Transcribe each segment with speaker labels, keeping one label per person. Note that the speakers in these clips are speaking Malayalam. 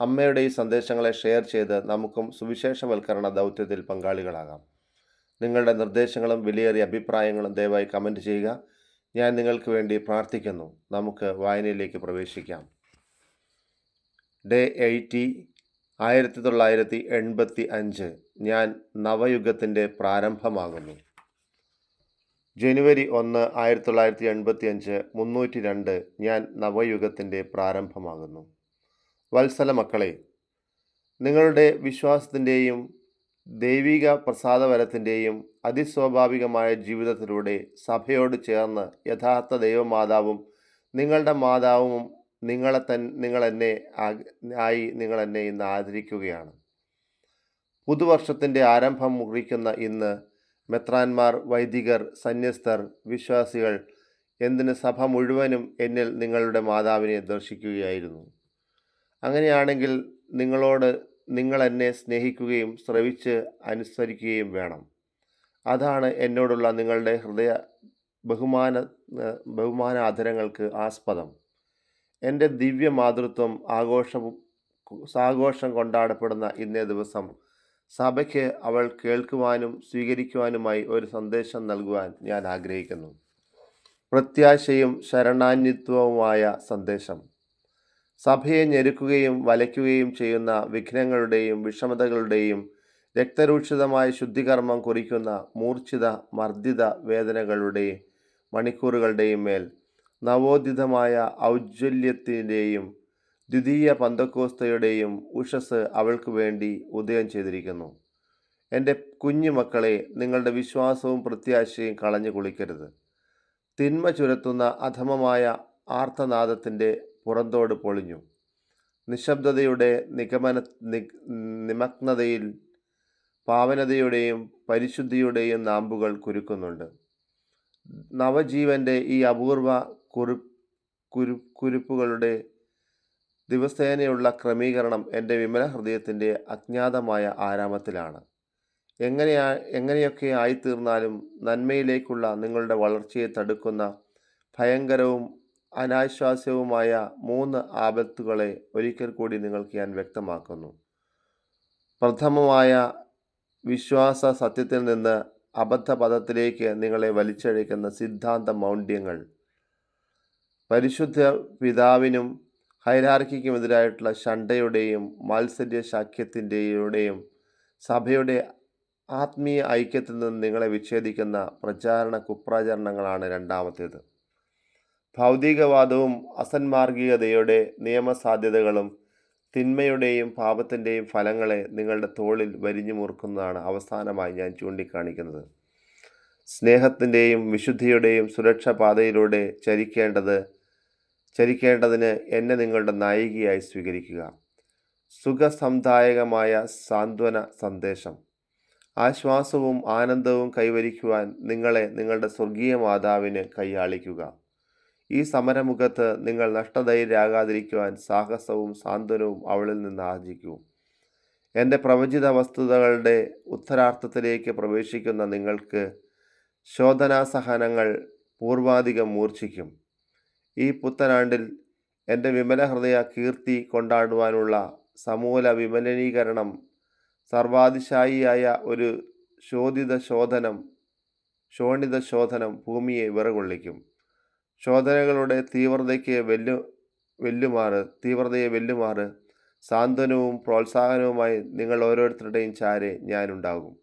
Speaker 1: അമ്മയുടെ ഈ സന്ദേശങ്ങളെ ഷെയർ ചെയ്ത് നമുക്കും സുവിശേഷവൽക്കരണ ദൗത്യത്തിൽ പങ്കാളികളാകാം. നിങ്ങളുടെ നിർദ്ദേശങ്ങളും വിലയേറിയ അഭിപ്രായങ്ങളും ദയവായി കമന്റ് ചെയ്യുക. ഞാൻ നിങ്ങൾക്ക് വേണ്ടി പ്രാർത്ഥിക്കുന്നു. നമുക്ക് വായനയിലേക്ക് പ്രവേശിക്കാം. ഡേ എയ്റ്റി ആയിരത്തി തൊള്ളായിരത്തി എൺപത്തി അഞ്ച് ഞാൻ നവയുഗത്തിന്റെ പ്രാരംഭമാകുന്നു. ജനുവരി ഒന്ന് ആയിരത്തി തൊള്ളായിരത്തി എൺപത്തി അഞ്ച് മുന്നൂറ്റി രണ്ട് ഞാൻ നവയുഗത്തിന്റെ പ്രാരംഭമാകുന്നു. വത്സല മക്കളെ നിങ്ങളുടെ വിശ്വാസത്തിന്റെയും ദൈവിക പ്രസാദവരത്തിന്റെയും അതിസ്വാഭാവികമായ ജീവിതത്തിലൂടെ സഭയോട് ചേർന്ന് യഥാർത്ഥ ദൈവമാതാവും നിങ്ങളുടെ മാതാവും നിങ്ങളെ തൻ നിങ്ങളെന്നെ ആയി നിങ്ങളെന്നെ ഇന്ന് ആദരിക്കുകയാണ്. പുതുവർഷത്തിന്റെ ആരംഭം കുറിക്കുന്ന ഇന്ന് മെത്രാന്മാർ വൈദികർ സന്യസ്തർ വിശ്വാസികൾ എന്തിന് സഭ മുഴുവനും എന്നിൽ നിങ്ങളുടെ മാതാവിനെ ദർശിക്കുകയായിരുന്നു. അങ്ങനെയാണെങ്കിൽ നിങ്ങളോട് നിങ്ങൾ എന്നെ സ്നേഹിക്കുകയും ശ്രവിച്ച് അനുസരിക്കുകയും വേണം. അതാണ് എന്നോടുള്ള നിങ്ങളുടെ ഹൃദയ ബഹുമാന ബഹുമാനാദരങ്ങൾക്ക് ആസ്പദം. എന്റെ ദിവ്യ മാതൃത്വം ആഘോഷവും സാഘോഷം കൊണ്ടാടപ്പെടുന്ന ഇന്നേ ദിവസം സഭയ്ക്ക് അവൾ കേൾക്കുവാനും സ്വീകരിക്കുവാനുമായി ഒരു സന്ദേശം നൽകുവാൻ ഞാൻ ആഗ്രഹിക്കുന്നു. പ്രത്യാശയും ശരണാന്യത്വവുമായ സന്ദേശം. സഭയെ ഞെരുക്കുകയും വലയ്ക്കുകയും ചെയ്യുന്ന വിഘ്നങ്ങളുടെയും വിഷമതകളുടെയും രക്തരൂക്ഷിതമായ ശുദ്ധികർമ്മം കുറിക്കുന്ന മൂർച്ഛിത മർദ്ദിത വേദനകളുടെയും മണിക്കൂറുകളുടെയും മേൽ നവോദിതമായ ഔജ്വല്യത്തിന്റെയും ദ്വിതീയ പന്തക്കോസ്തയുടെയും ഉഷസ് അവൾക്ക് വേണ്ടി ഉദയം ചെയ്തിരിക്കുന്നു. എന്റെ കുഞ്ഞു മക്കളെ നിങ്ങളുടെ വിശ്വാസവും പ്രത്യാശയും കളഞ്ഞു കുളിക്കരുത്. തിന്മ ചുരത്തുന്ന അധമമായ ആർത്തനാദത്തിന്റെ പുറന്തോട് പൊളിഞ്ഞു. നിശബ്ദതയുടെ നിഗമന നിമഗ്നതയിൽ പാവനതയുടെയും പരിശുദ്ധിയുടെയും നാമ്പുകൾ കുരുക്കുന്നുണ്ട്. നവജീവന്റെ ഈ അപൂർവ കുറി കുരു കുരുപ്പുകളുടെ ദിവസേനയുള്ള ക്രമീകരണം എന്റെ വിമല ഹൃദയത്തിന്റെ അജ്ഞാതമായ ആരാമത്തിലാണ്. എങ്ങനെയാ എങ്ങനെയൊക്കെ ആയിത്തീർന്നാലും നന്മയിലേക്കുള്ള നിങ്ങളുടെ വളർച്ചയെ തടുക്കുന്ന ഭയങ്കരവും അനാശ്വാസ്യവുമായ മൂന്ന് ആപത്തുകളെ ഒരിക്കൽ കൂടി നിങ്ങൾക്ക് ഞാൻ വ്യക്തമാക്കുന്നു. പ്രഥമമായ വിശ്വാസ സത്യത്തിൽ നിന്ന് അബദ്ധ പദത്തിലേക്ക് നിങ്ങളെ വലിച്ചഴയ്ക്കുന്ന സിദ്ധാന്ത മൗഢ്യങ്ങൾ. പരിശുദ്ധ പിതാവിനും ഹൈരാർക്കിക്കുമെതിരായിട്ടുള്ള ഷണ്ടയുടെയും മാത്സര്യ ശാഖ്യത്തിന്റെയുടെയും സഭയുടെ ആത്മീയ ഐക്യത്തിൽ നിന്ന് നിങ്ങളെ വിച്ഛേദിക്കുന്ന പ്രചാരണ കുപ്രചരണങ്ങളാണ് രണ്ടാമത്തേത്. ഭൗതികവാദവും അസന്മാർഗികതയുടെ നിയമസാധ്യതകളും തിന്മയുടെയും പാപത്തിന്റെയും ഫലങ്ങളെ നിങ്ങളുടെ തോളിൽ വരിഞ്ഞു മുറുക്കുന്നതാണ് അവസാനമായി ഞാൻ ചൂണ്ടിക്കാണിക്കുന്നത്. സ്നേഹത്തിന്റെയും വിശുദ്ധിയുടെയും സുരക്ഷാ പാതയിലൂടെ ചരിക്കേണ്ടത് ചരിക്കേണ്ടതിന് എന്നെ നിങ്ങളുടെ നായികയായി സ്വീകരിക്കുക. സുഖസംദായകമായ സാന്ത്വന സന്ദേശം. ആശ്വാസവും ആനന്ദവും കൈവരിക്കുവാൻ നിങ്ങളെ നിങ്ങളുടെ സ്വർഗീയ മാതാവിന് കൈയാളിക്കുക. ഈ സമരമുഖത്ത് നിങ്ങൾ നഷ്ടധൈര്യരാകാതിരിക്കുവാൻ സാഹസവും സാന്ത്വനവും അവളിൽ നിന്ന് ആർജിക്കൂ. എന്റെ പ്രവചിത വസ്തുതകളുടെ ഉത്തരാർത്ഥത്തിലേക്ക് പ്രവേശിക്കുന്ന നിങ്ങൾക്ക് ശോധനാസഹനങ്ങൾ പൂർവാധികം മൂർച്ഛിക്കും. ഈ പുത്തനാണ്ടിൽ എന്റെ വിമല ഹൃദയ കീർത്തി കൊണ്ടാടുവാനുള്ള സമൂല വിമലനീകരണം സർവാതിശായിയായ ഒരു ശോധിത ശോധനം ശോണിത ശോധനം ഭൂമിയെ വിറകൊള്ളിക്കും. ശോധനകളുടെ തീവ്രതയ്ക്ക് വെല്ലു വെല്ലുമാറ് തീവ്രതയെ വെല്ലുമാറ്. സാന്ത്വനവും പ്രോത്സാഹനവുമായി നിങ്ങൾ ഓരോരുത്തരുടെയും ചാരെ ഞാനുണ്ടാകും.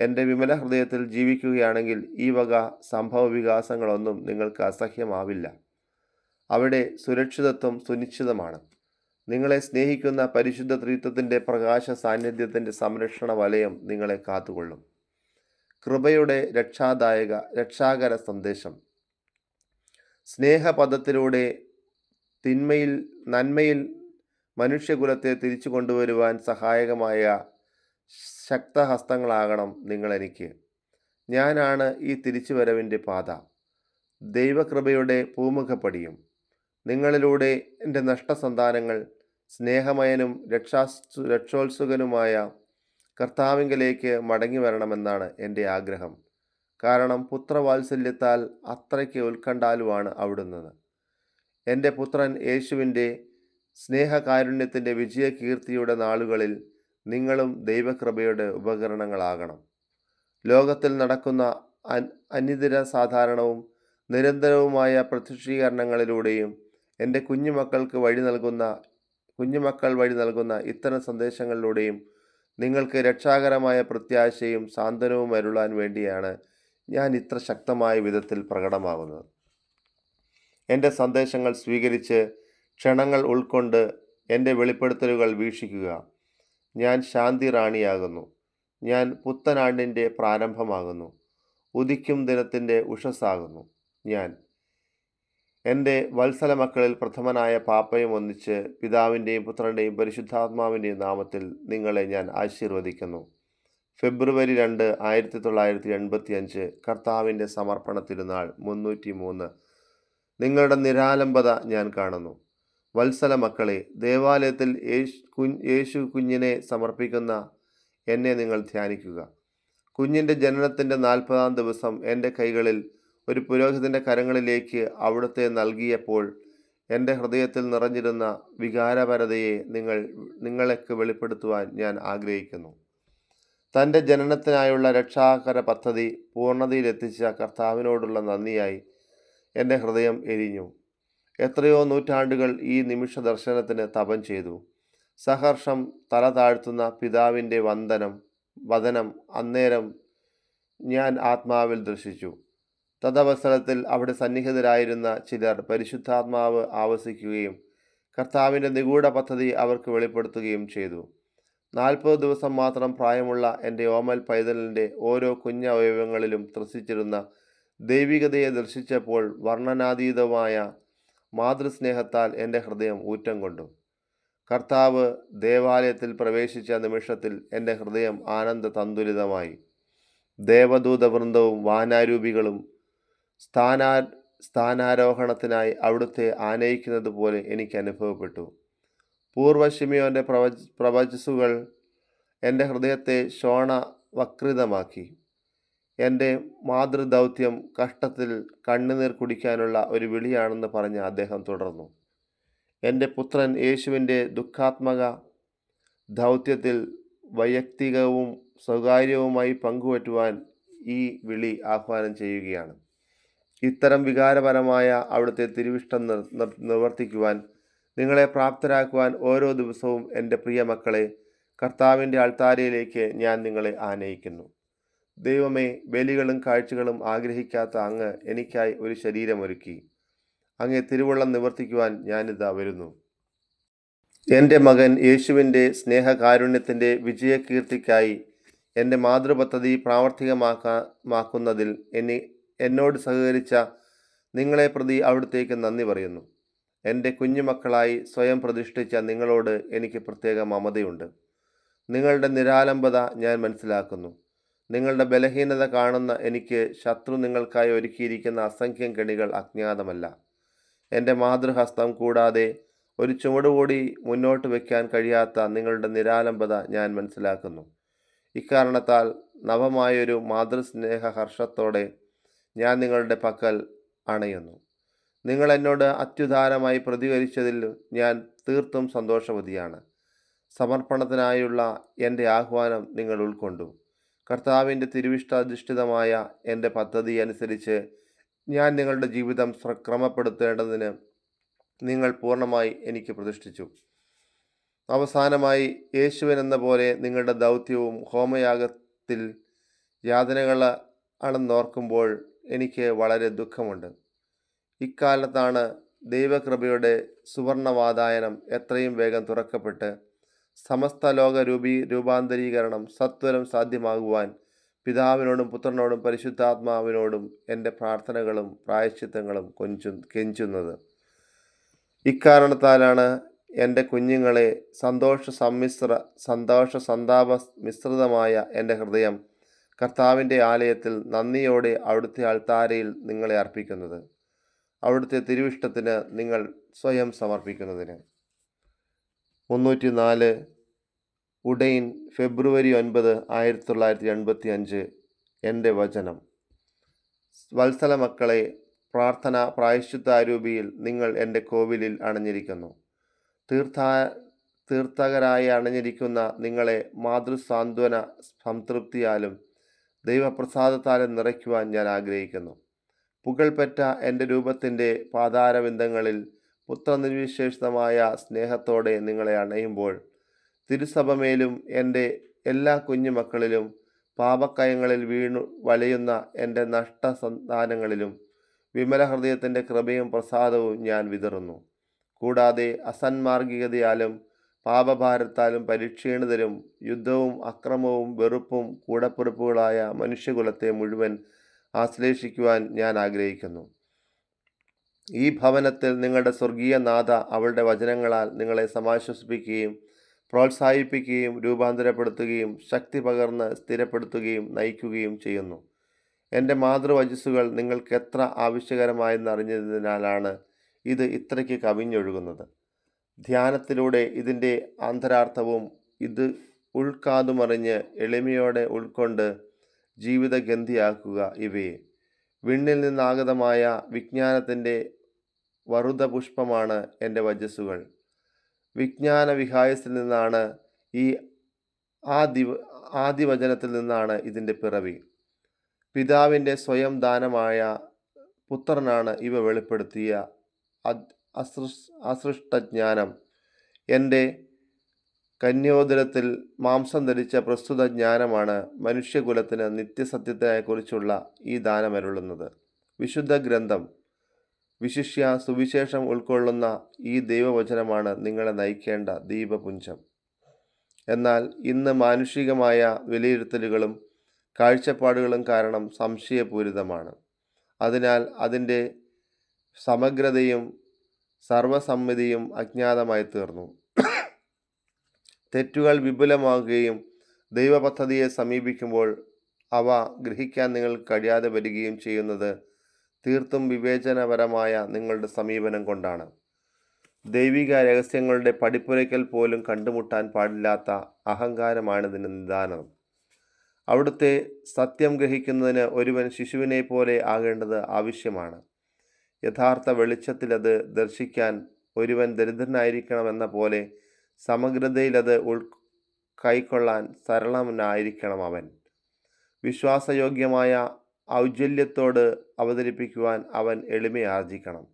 Speaker 1: എന്റെ വിമല ഹൃദയത്തിൽ ജീവിക്കുകയാണെങ്കിൽ ഈ വക സംഭവ വികാസങ്ങളൊന്നും നിങ്ങൾക്ക് അസഹ്യമാവില്ല. അവിടെ സുരക്ഷിതത്വം സുനിശ്ചിതമാണ്. നിങ്ങളെ സ്നേഹിക്കുന്ന പരിശുദ്ധ ത്രിത്വത്തിന്റെ പ്രകാശ സാന്നിധ്യത്തിന്റെ സംരക്ഷണ വലയം നിങ്ങളെ കാത്തുകൊള്ളും. കൃപയുടെ രക്ഷാദായക രക്ഷാകര സന്ദേശം. സ്നേഹപദത്തിലൂടെ തിന്മയിൽ നന്മയിൽ മനുഷ്യകുലത്തെ തിരിച്ചു കൊണ്ടുവരുവാൻ സഹായകമായ ശക്തഹസ്തങ്ങളാകണം നിങ്ങളെനിക്ക്. ഞാനാണ് ഈ തിരിച്ചുവരവിന്റെ പാത. ദൈവകൃപയുടെ പൂമുഖപ്പടിയും. നിങ്ങളിലൂടെ എന്റെ നഷ്ടസന്താനങ്ങൾ സ്നേഹമയനും രക്ഷാ രക്ഷോത്സുകനുമായ കർത്താവിങ്കലേക്ക് മടങ്ങി വരണമെന്നാണ് എന്റെ ആഗ്രഹം. കാരണം പുത്രവാത്സല്യത്താൽ അത്രയ്ക്ക് ഉത്കണ്ഠാലുവാണ് അവിടുന്നത്. എന്റെ പുത്രൻ യേശുവിന്റെ സ്നേഹകാരുണ്യത്തിന്റെ വിജയകീർത്തിയുടെ നാളുകളിൽ നിങ്ങളും ദൈവകൃപയുടെ ഉപകരണങ്ങളാകണം. ലോകത്തിൽ നടക്കുന്ന അനിതര സാധാരണവും നിരന്തരവുമായ പ്രത്യക്ഷീകരണങ്ങളിലൂടെയും എന്റെ കുഞ്ഞുമക്കൾക്ക് വഴി നൽകുന്ന കുഞ്ഞുമക്കൾ വഴി നൽകുന്ന ഇത്തരം സന്ദേശങ്ങളിലൂടെയും നിങ്ങൾക്ക് രക്ഷാകരമായ പ്രത്യാശയും സാന്ത്വനവും അരുളാൻ വേണ്ടിയാണ് ഞാൻ ഇത്ര ശക്തമായ വിധത്തിൽ പ്രകടമാകുന്നത് എന്റെ സന്ദേശങ്ങൾ സ്വീകരിച്ച് ക്ഷണങ്ങൾ ഉൾക്കൊണ്ട് എന്റെ വെളിപ്പെടുത്തലുകൾ വീക്ഷിക്കുക. ഞാൻ ശാന്തി റാണിയാകുന്നു. ഞാൻ പുത്തനാണ്ടിന്റെ പ്രാരംഭമാകുന്നു. ഉദിക്കും ദിനത്തിന്റെ ഉഷസ്സാകുന്നു. ഞാൻ എന്റെ വത്സല മക്കളിൽ പ്രഥമനായ പാപ്പയും ഒന്നിച്ച് പിതാവിന്റെയും പുത്രന്റെയും പരിശുദ്ധാത്മാവിന്റെയും നാമത്തിൽ നിങ്ങളെ ഞാൻ ആശീർവദിക്കുന്നു. ഫെബ്രുവരി രണ്ട് ആയിരത്തി തൊള്ളായിരത്തി എൺപത്തി അഞ്ച് കർത്താവിന്റെ സമർപ്പണ തിരുനാൾ മുന്നൂറ്റി മൂന്ന് നിങ്ങളുടെ നിരാലംബത ഞാൻ കാണുന്നു. വത്സല മക്കളെ ദേവാലയത്തിൽ യേശു യേശു കുഞ്ഞിനെ സമർപ്പിക്കുന്ന എന്നെ നിങ്ങൾ ധ്യാനിക്കുക. കുഞ്ഞിന്റെ ജനനത്തിന്റെ നാൽപ്പതാം ദിവസം എന്റെ കൈകളിൽ ഒരു പുരോഹിതന്റെ കരങ്ങളിലേക്ക് അവിടുത്തെ നൽകിയപ്പോൾ എന്റെ ഹൃദയത്തിൽ നിറഞ്ഞിരുന്ന വികാരപരതയെ നിങ്ങൾ നിങ്ങളെക്ക് വെളിപ്പെടുത്തുവാൻ ഞാൻ ആഗ്രഹിക്കുന്നു. തന്റെ ജനനത്തിനായുള്ള രക്ഷാകര പദ്ധതി പൂർണതയിലെത്തിച്ച കർത്താവിനോടുള്ള നന്ദിയായി എന്റെ ഹൃദയം എരിഞ്ഞു. എത്രയോ നൂറ്റാണ്ടുകൾ ഈ നിമിഷ ദർശനത്തിന് തപം ചെയ്തു. സഹർഷം തല താഴ്ത്തുന്ന പിതാവിന്റെ വന്ദനം വദനം അന്നേരം ഞാൻ ആത്മാവിൽ ദർശിച്ചു. തദവസരത്തിൽ അവിടെ സന്നിഹിതരായിരുന്ന ചിലർ പരിശുദ്ധാത്മാവ് ആവസിക്കുകയും കർത്താവിന്റെ നിഗൂഢ പദ്ധതി അവർക്ക് വെളിപ്പെടുത്തുകയും ചെയ്തു. നാൽപ്പത് ദിവസം മാത്രം പ്രായമുള്ള എന്റെ ഓമൽ പൈതലിന്റെ ഓരോ കുഞ്ഞവയവങ്ങളിലും ത്രസിച്ചിരുന്ന ദൈവികതയെ ദർശിച്ചപ്പോൾ വർണനാതീതമായ മാതൃസ്നേഹത്താൽ എന്റെ ഹൃദയം ഊറ്റം കൊണ്ടു. കർത്താവ് ദേവാലയത്തിൽ പ്രവേശിച്ച നിമിഷത്തിൽ എന്റെ ഹൃദയം ആനന്ദ തന്തുലിതമായി. ദേവദൂത വൃന്ദവും വാനാരൂപികളും സ്ഥാനാ സ്ഥാനാരോഹണത്തിനായി അവിടുത്തെ ആനയിക്കുന്നത് പോലെ എനിക്ക് അനുഭവപ്പെട്ടു. പൂർവ ഷിമിയോന്റെ പ്രവച പ്രവചസുകൾ എന്റെ ഹൃദയത്തെ ശോണ വക്രിതമാക്കി. എന്റെ മാതൃദൗത്യം കഷ്ടത്തിൽ കണ്ണുനീർ കുടിക്കാനുള്ള ഒരു വിളിയാണെന്ന് പറഞ്ഞ് അദ്ദേഹം തുടർന്നു. എന്റെ പുത്രൻ യേശുവിന്റെ ദുഃഖാത്മക ദൗത്യത്തിൽ വൈയക്തികവും സ്വകാര്യവുമായി പങ്കുവറ്റുവാൻ ഈ വിളി ആഹ്വാനം ചെയ്യുകയാണ്. ഇത്തരം വികാരപരമായ അവിടുത്തെ തിരുവിഷ്ടം നിവർത്തിക്കുവാൻ നിങ്ങളെ പ്രാപ്തരാക്കുവാൻ ഓരോ ദിവസവും എന്റെ പ്രിയ മക്കളെ കർത്താവിന്റെ അൾത്താരയിലേക്ക് ഞാൻ നിങ്ങളെ ആനയിക്കുന്നു. ദൈവമേ ബലികളും കാഴ്ചകളും ആഗ്രഹിക്കാത്ത അങ്ങ് എനിക്കായി ഒരു ശരീരമൊരുക്കി. അങ്ങേ തിരുവള്ളം നിവർത്തിക്കുവാൻ ഞാനിതാ വരുന്നു. എന്റെ മകൻ യേശുവിന്റെ സ്നേഹകാരുണ്യത്തിന്റെ വിജയകീർത്തിക്കായി എന്റെ മാതൃപദ്ധതി പ്രാവർത്തികമാക്കുന്നതിൽ എന്നെ എന്നോട് സഹകരിച്ച നിങ്ങളെ പ്രതി അവിടുത്തേക്ക് നന്ദി പറയുന്നു. എന്റെ കുഞ്ഞുമക്കളായി സ്വയം പ്രതിഷ്ഠിച്ച നിങ്ങളോട് എനിക്ക് പ്രത്യേക മമതയുണ്ട് നിങ്ങളുടെ നിരാലംബത ഞാൻ മനസ്സിലാക്കുന്നു. നിങ്ങളുടെ ബലഹീനത കാണുന്ന എനിക്ക് ശത്രു നിങ്ങൾക്കായി ഒരുക്കിയിരിക്കുന്ന അസംഖ്യം കെണികൾ അജ്ഞാതമല്ല. എന്റെ മാതൃഹസ്തം കൂടാതെ ഒരു ചുവടുകൂടി മുന്നോട്ട് വയ്ക്കാൻ കഴിയാത്ത നിങ്ങളുടെ നിരാലംബത ഞാൻ മനസ്സിലാക്കുന്നു. ഇക്കാരണത്താൽ നവമായൊരു മാതൃസ്നേഹ ഹർഷത്തോടെ ഞാൻ നിങ്ങളുടെ പക്കൽ അണയുന്നു. നിങ്ങൾ എന്നോട് അത്യുദാരമായി പ്രതികരിച്ചതിൽ ഞാൻ തീർത്തും സന്തോഷവതിയാണ്. സമർപ്പണത്തിനായുള്ള എന്റെ ആഹ്വാനം നിങ്ങൾ ഉൾക്കൊണ്ടു. കർത്താവിന്റെ തിരുവിഷ്ടാധിഷ്ഠിതമായ എന്റെ പദ്ധതി അനുസരിച്ച് ഞാൻ നിങ്ങളുടെ ജീവിതം ക്രമപ്പെടുത്തേണ്ടതിന് നിങ്ങൾ പൂർണമായി എനിക്ക് പ്രതിഷ്ഠിച്ചു. അവസാനമായി യേശുവൻ എന്ന പോലെ നിങ്ങളുടെ ദൗത്യവും ഹോമയാഗത്തിൽ യാതനകൾ ആണെന്നോർക്കുമ്പോൾ എനിക്ക് വളരെ ദുഃഖമുണ്ട്. ഇക്കാലത്താണ് ദൈവകൃപയുടെ സുവർണവാതായനം എത്രയും വേഗം തുറക്കപ്പെട്ട് സമസ്ത ലോക രൂപീ രൂപാന്തരീകരണം സത്വരം സാധ്യമാകുവാൻ പിതാവിനോടും പുത്രനോടും പരിശുദ്ധാത്മാവിനോടും എന്റെ പ്രാർത്ഥനകളും പ്രായശ്ചിത്തങ്ങളും കൊഞ്ചു കെഞ്ചുന്നത്. ഇക്കാരണത്താലാണ് എന്റെ കുഞ്ഞുങ്ങളെ സന്തോഷ സമ്മിശ്ര സന്തോഷ സന്താപ മിശ്രിതമായ എന്റെ ഹൃദയം കർത്താവിന്റെ ആലയത്തിൽ നന്ദിയോടെ അവിടുത്തെ അൾത്താരയിൽ നിങ്ങളെ അർപ്പിക്കുന്നത്. അവിടുത്തെ തിരുവിഷ്ടത്തിന് നിങ്ങൾ സ്വയം സമർപ്പിക്കുന്നതിന്. മുന്നൂറ്റി നാല് ഉഡൈൻ ഫെബ്രുവരി ഒൻപത് ആയിരത്തി തൊള്ളായിരത്തി എൺപത്തി അഞ്ച് എന്റെ വചനം. വത്സല മക്കളെ പ്രാർത്ഥന പ്രായശ്ചിത്താരൂപിയിൽ നിങ്ങൾ എന്റെ കോവിലിൽ അണഞ്ഞിരിക്കുന്നു. തീർത്ഥ തീർത്ഥകരായി അണഞ്ഞിരിക്കുന്ന നിങ്ങളെ മാതൃസാന്ത്വന സംതൃപ്തിയാലും ദൈവപ്രസാദത്താലും നിറയ്ക്കുവാൻ ഞാൻ ആഗ്രഹിക്കുന്നു. പുകൾപെറ്റ എന്റെ രൂപത്തിന്റെ പാതാരബിന്ദങ്ങളിൽ പുത്രനിർവിശേഷിതമായ സ്നേഹത്തോടെ നിങ്ങളെ അണയുമ്പോൾ തിരുസഭമേലും എന്റെ എല്ലാ കുഞ്ഞുമക്കളിലും പാപക്കയങ്ങളിൽ വീണു വലയുന്ന എന്റെ നഷ്ടസന്താനങ്ങളിലും വിമല ഹൃദയത്തിന്റെ കൃപയും പ്രസാദവും ഞാൻ വിതറുന്നു. കൂടാതെ അസന്മാർഗികതയാലും പാപഭാരത്താലും പരിക്ഷീണിതരും യുദ്ധവും അക്രമവും വെറുപ്പും കൂടപ്പിറപ്പുകളായ മനുഷ്യകുലത്തെ മുഴുവൻ ആശ്ലേഷിക്കുവാൻ ഞാൻ ആഗ്രഹിക്കുന്നു. ഈ ഭവനത്തിൽ നിങ്ങളുടെ സ്വർഗീയ നാഥ അവളുടെ വചനങ്ങളാൽ നിങ്ങളെ സമാശ്വസിപ്പിക്കുകയും പ്രോത്സാഹിപ്പിക്കുകയും രൂപാന്തരപ്പെടുത്തുകയും ശക്തി പകർന്ന് സ്ഥിരപ്പെടുത്തുകയും നയിക്കുകയും ചെയ്യുന്നു. എന്റെ മാതൃവചസ്സുകൾ നിങ്ങൾക്ക് എത്ര ആവശ്യകരമായെന്ന് അറിഞ്ഞതിനാലാണ് ഇത് ഇത്രയ്ക്ക് കവിഞ്ഞൊഴുകുന്നത്. ധ്യാനത്തിലൂടെ ഇതിന്റെ ആന്തരാർത്ഥവും ഇത് ഉൾക്കാതുമറിഞ്ഞ് എളിമയോടെ ഉൾക്കൊണ്ട് ജീവിതഗന്ധിയാക്കുക ഇവയെ. വിണ്ണിൽ നിന്നാഗതമായ വിജ്ഞാനത്തിന്റെ വറുത പുഷ്പമാണ് എന്റെ വജസ്സുകൾ. വിജ്ഞാന വിഹായസിൽ നിന്നാണ് ഈ ആദി ആദിവചനത്തിൽ നിന്നാണ് ഇതിന്റെ പിറവി. പിതാവിന്റെ സ്വയം ദാനമായ പുത്രനാണ് ഇവ വെളിപ്പെടുത്തിയ അദ് അസൃഷ് അസൃഷ്ടജ്ഞാനം. എന്റെ കന്യോദരത്തിൽ മാംസം ധരിച്ച പ്രസ്തുത ജ്ഞാനമാണ് മനുഷ്യകുലത്തിന് നിത്യസത്യത്തെക്കുറിച്ചുള്ള ഈ ദാനമരുളുന്നത് വിശുദ്ധ ഗ്രന്ഥം വിശിഷ്യ സുവിശേഷം ഉൾക്കൊള്ളുന്ന ഈ ദൈവവചനമാണ് നിങ്ങളെ നയിക്കേണ്ട ദീപപുഞ്ചം. എന്നാൽ ഇന്ന് മാനുഷികമായ വിലയിരുത്തലുകളും കാഴ്ചപ്പാടുകളും കാരണം സംശയപൂരിതമാണ്. അതിനാൽ അതിന്റെ സമഗ്രതയും സർവസമ്മതിയും അജ്ഞാതമായി തീർന്നു തെറ്റുകൾ വിപുലമാകുകയും ദൈവപദ്ധതിയെ സമീപിക്കുമ്പോൾ അവ ഗ്രഹിക്കാൻ നിങ്ങൾ കഴിയാതെ വരികയും ചെയ്യുന്നത് തീർത്തും വിവേചനപരമായ നിങ്ങളുടെ സമീപനം കൊണ്ടാണ്. ദൈവിക രഹസ്യങ്ങളുടെ പടിപ്പുരയ്ക്കൽ പോലും കണ്ടുമുട്ടാൻ പാടില്ലാത്ത അഹങ്കാരമാണിതിന് നിദാനം. അവിടുത്തെ സത്യം ഗ്രഹിക്കുന്നതിന് ഒരുവൻ ശിശുവിനെ പോലെ ആകേണ്ടത് ആവശ്യമാണ്. യഥാർത്ഥ വെളിച്ചത്തിലത് ദർശിക്കാൻ ഒരുവൻ ദരിദ്രനായിരിക്കണമെന്ന പോലെ സമഗ്രതയിൽ അത് ഉൾ കൈക്കൊള്ളാൻ സരളനായിരിക്കണം അവൻ. വിശ്വാസയോഗ്യമായ ഔജ്വല്യത്തോട് അവതരിപ്പിക്കുവാൻ അവൻ എളിമയാർജിക്കണം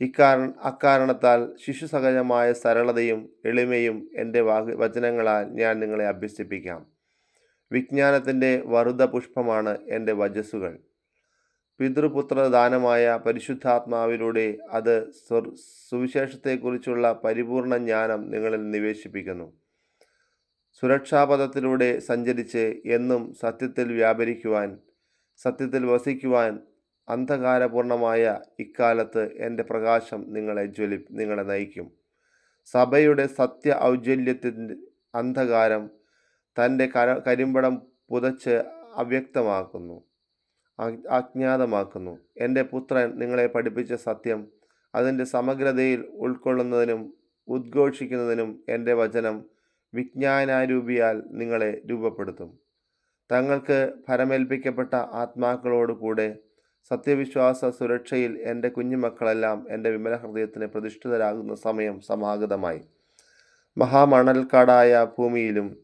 Speaker 1: ഇക്കാരണ അക്കാരണത്താൽ ശിശുസഹജമായ സരളതയും എളിമയും എന്റെ വാഗ് വചനങ്ങളാൽ ഞാൻ നിങ്ങളെ അഭ്യസിപ്പിക്കാം. വിജ്ഞാനത്തിന്റെ വറുത പുഷ്പമാണ് എന്റെ വജസ്സുകൾ. പിതൃപുത്ര ദാനമായ പരിശുദ്ധാത്മാവിലൂടെ അത് സുവിശേഷത്തെക്കുറിച്ചുള്ള പരിപൂർണ ജ്ഞാനം നിങ്ങളിൽ നിവേശിപ്പിക്കുന്നു. സുരക്ഷാപഥത്തിലൂടെ സഞ്ചരിച്ച് എന്നും സത്യത്തിൽ വ്യാപരിക്കുവാൻ സത്യത്തിൽ വസിക്കുവാൻ അന്ധകാരപൂർണമായ ഇക്കാലത്ത് എന്റെ പ്രകാശം നിങ്ങളെ ജ്വലി നിങ്ങളെ നയിക്കും. സഭയുടെ സത്യ ഔജ്വല്യത്തിന്റെ അന്ധകാരം തന്റെ കര കരിമ്പടം പുതച്ച് അവ്യക്തമാക്കുന്നു. അജ്ഞാതമാക്കുന്നു. എന്റെ പുത്രൻ നിങ്ങളെ പഠിപ്പിച്ച സത്യം അതിന്റെ സമഗ്രതയിൽ ഉൾക്കൊള്ളുന്നതിനും ഉദ്ഘോഷിക്കുന്നതിനും എന്റെ വചനം വിജ്ഞാനാരൂപിയാൽ നിങ്ങളെ രൂപപ്പെടുത്തും. തങ്ങൾക്ക് ഫലമേൽപ്പിക്കപ്പെട്ട ആത്മാക്കളോട് കൂടെ സത്യവിശ്വാസ സുരക്ഷയിൽ എന്റെ കുഞ്ഞുമക്കളെല്ലാം എന്റെ വിമല ഹൃദയത്തിന് പ്രതിഷ്ഠിതരാകുന്ന സമയം സമാഗതമായി. മഹാമണൽക്കാടായ ഭൂമിയിലും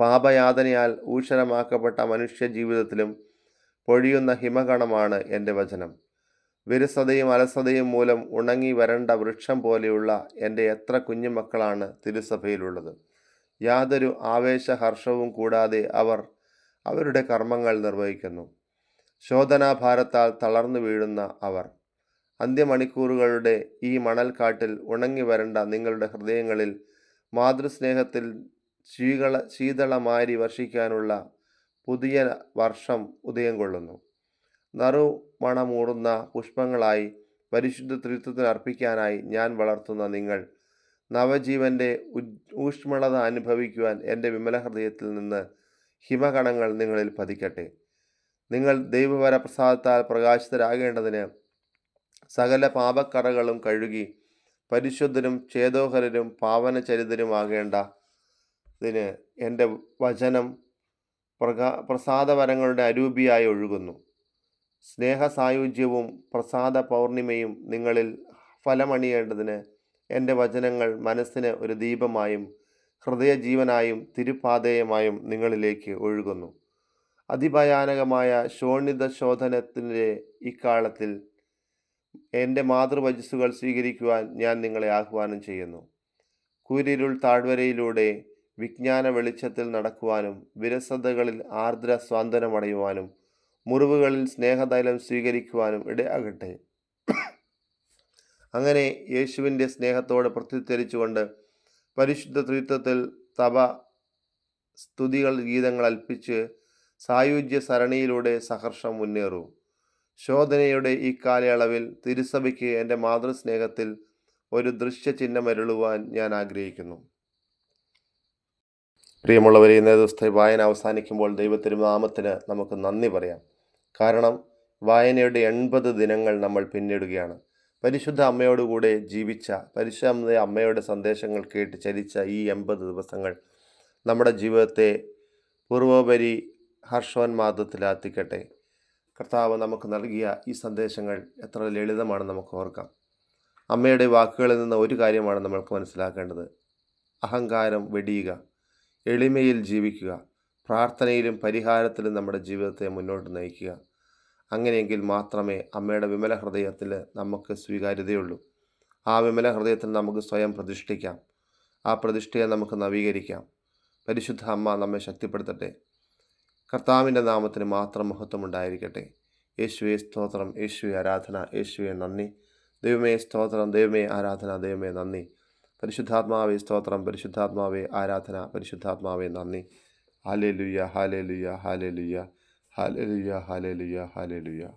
Speaker 1: പാപയാതനയാൽ ഊഷരമാക്കപ്പെട്ട മനുഷ്യ ജീവിതത്തിലും പൊഴിയുന്ന ഹിമഗണമാണ് എന്റെ വചനം. വിരസതയും അലസതയും മൂലം ഉണങ്ങി വരണ്ട വൃക്ഷം പോലെയുള്ള എന്റെ എത്ര കുഞ്ഞുമക്കളാണ് തിരുസഭയിലുള്ളത്. യാതൊരു ആവേശഹർഷവും കൂടാതെ അവർ അവരുടെ കർമ്മങ്ങൾ നിർവഹിക്കുന്നു. ശോധനാഭാരത്താൽ തളർന്നു വീഴുന്ന അവർ. അന്ത്യമണിക്കൂറുകളുടെ ഈ മണൽക്കാട്ടിൽ ഉണങ്ങി വരണ്ട നിങ്ങളുടെ ഹൃദയങ്ങളിൽ മാതൃസ്നേഹത്തിൽ ശീകള ശീതളമാരി വർഷിക്കാനുള്ള പുതിയ വർഷം ഉദയം കൊള്ളുന്നു. നറുമണമൂറുന്ന പുഷ്പങ്ങളായി പരിശുദ്ധ തൃത്വത്തിന് അർപ്പിക്കാനായി ഞാൻ വളർത്തുന്ന നിങ്ങൾ നവജീവന്റെ ഊഷ്മളത അനുഭവിക്കുവാൻ എന്റെ വിമല ഹൃദയത്തിൽ നിന്ന് ഹിമകണങ്ങൾ നിങ്ങളിൽ പതിക്കട്ടെ. നിങ്ങൾ ദൈവവര പ്രസാദത്താൽ പ്രകാശിതരാകേണ്ടതിന് സകല പാപക്കറകളും കഴുകി പരിശുദ്ധരും ചേതോഹരരും പാവനചരിതരുമാകേണ്ടതിന് എന്റെ വചനം പ്രകാ പ്രസാദവരങ്ങളുടെ അരൂപിയായി ഒഴുകുന്നു. സ്നേഹസായുജ്യവും പ്രസാദ പൗർണിമയും നിങ്ങളിൽ ഫലമണിയേണ്ടതിന് എന്റെ വചനങ്ങൾ മനസ്സിന് ഒരു ദീപമായും ഹൃദയജീവനായും തിരുപാതേയമായും നിങ്ങളിലേക്ക് ഒഴുകുന്നു. അതിഭയാനകമായ ശോണിത ശോധനത്തിന്റെ ഇക്കാലത്തിൽ എന്റെ മാതൃവചസ്സുകൾ സ്വീകരിക്കുവാൻ ഞാൻ നിങ്ങളെ ആഹ്വാനം ചെയ്യുന്നു. കൂരിരുൾ താഴ്വരയിലൂടെ വിജ്ഞാന വെളിച്ചത്തിൽ നടക്കുവാനും വിരസതകളിൽ ആർദ്ര സ്വാന്തനമടയുവാനും മുറിവുകളിൽ സ്നേഹതൈലം സ്വീകരിക്കുവാനും ഇടയാകട്ടെ. അങ്ങനെ യേശുവിന്റെ സ്നേഹത്തോട് പ്രത്യുദ്ധരിച്ചുകൊണ്ട് പരിശുദ്ധ ത്രിത്വത്തിൽ തപ സ്തുതികൾ ഗീതങ്ങൾ അൽപ്പിച്ച് സായുജ്യ സരണിയിലൂടെ സഹർഷം മുന്നേറൂ. ശോധനയുടെ ഈ കാലയളവിൽ തിരുസഭയ്ക്ക് എന്റെ മാതൃസ്നേഹത്തിൽ ഒരു ദൃശ്യചിഹ്നം അരുളുവാൻ ഞാൻ ആഗ്രഹിക്കുന്നു. പ്രിയമുള്ളവരെ ഇന്നേ ദിവസത്തെ വായന അവസാനിക്കുമ്പോൾ ദൈവത്തിരുനാമത്തിന് നമുക്ക് നന്ദി പറയാം. കാരണം വായനയുടെ എൺപത് ദിനങ്ങൾ നമ്മൾ പിന്നിടുകയാണ്. പരിശുദ്ധ അമ്മയോടുകൂടെ ജീവിച്ച പരിശുദ്ധ അമ്മയുടെ സന്ദേശങ്ങൾ കേട്ട് ചരിച്ച ഈ എൺപത് ദിവസങ്ങൾ നമ്മുടെ ജീവിതത്തെ പൂർവോപരി ഹർഷോന്മാദത്തിലാത്തിക്കട്ടെ. കർത്താവ് നമുക്ക് നൽകിയ ഈ സന്ദേശങ്ങൾ എത്ര ലളിതമാണ് നമുക്ക് ഓർക്കാം. അമ്മയുടെ വാക്കുകളിൽ നിന്ന് ഒരു കാര്യമാണ് നമ്മൾക്ക് മനസ്സിലാക്കേണ്ടത്. അഹങ്കാരം വെടിയുക. എളിമയിൽ ജീവിക്കുക. പ്രാർത്ഥനയിലും പരിഹാരത്തിലും നമ്മുടെ ജീവിതത്തെ മുന്നോട്ട് നയിക്കുക. അങ്ങനെയെങ്കിൽ മാത്രമേ അമ്മയുടെ വിമല ഹൃദയത്തിൽ നമുക്ക് സ്വീകാര്യതയുള്ളൂ. ആ വിമല ഹൃദയത്തിൽ നമുക്ക് സ്വയം പ്രതിഷ്ഠിക്കാം. ആ പ്രതിഷ്ഠയെ നമുക്ക് നവീകരിക്കാം. പരിശുദ്ധ അമ്മ നമ്മെ ശക്തിപ്പെടുത്തട്ടെ. കർത്താവിന്റെ നാമത്തിന് മാത്രം മഹത്വം ഉണ്ടായിരിക്കട്ടെ യേശുവെ സ്തോത്രം. യേശുവെ ആരാധന. യേശുവെ നന്ദി. ദൈവമേ സ്തോത്രം. ദൈവമേ ആരാധന. ദൈവമേ നന്ദി. പരിശുദ്ധാത്മാവേ സ്തോത്രം. പരിശുദ്ധാത്മാവേ ആരാധന. പരിശുദ്ധാത്മാവേ നന്ദി. ഹാലേ ലുയ്യ ഹാലേ ലുയ്യ ഹാലേ ലുയ്യ ഹാലേ ലുയ്യ ഹാലേ ലുയ്യ ഹാലേ ലുയ്യ